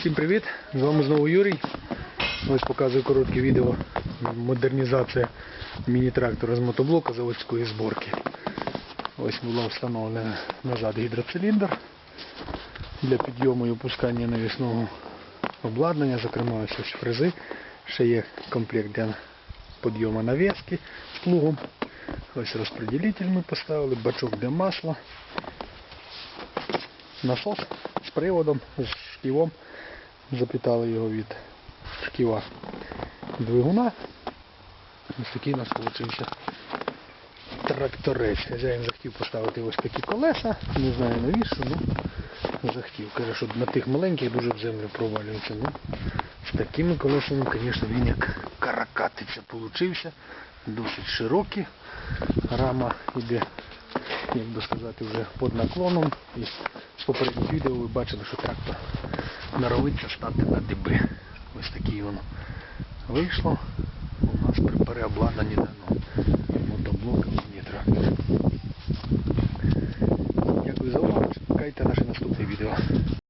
Всім привіт! З вами знову Юрій. Ось показую коротке відео модернізація міні-трактора з мотоблока заводської зборки. Ось була встановлена назад гідроциліндр для підйому і опускання навісного обладнання, зокрема ось фрези. Ще є комплект для підйому навіски з плугом. Ось розподілитель ми поставили, бачок для масла, насос з приводом, з шківом. Запитали його від шківа двигуна. Ось такий у нас вийшов тракторець. Хазяїн захотів поставити ось такі колеса. Не знаю навіщо, ну захотів. Каже, що на тих маленьких дуже в землю провалюється. Ну, з такими колесами, звісно, він як каракатиця получився. Досить широкий. Рама йде, як би сказати, вже під наклоном. І з попередніх відео ви бачили, що трактор наровиться стати на диби. Ось такий воно вийшло. У нас при переобладнанні даного мотоблока мені трактор. Дякую за увагу. Чекайте наше наступне відео.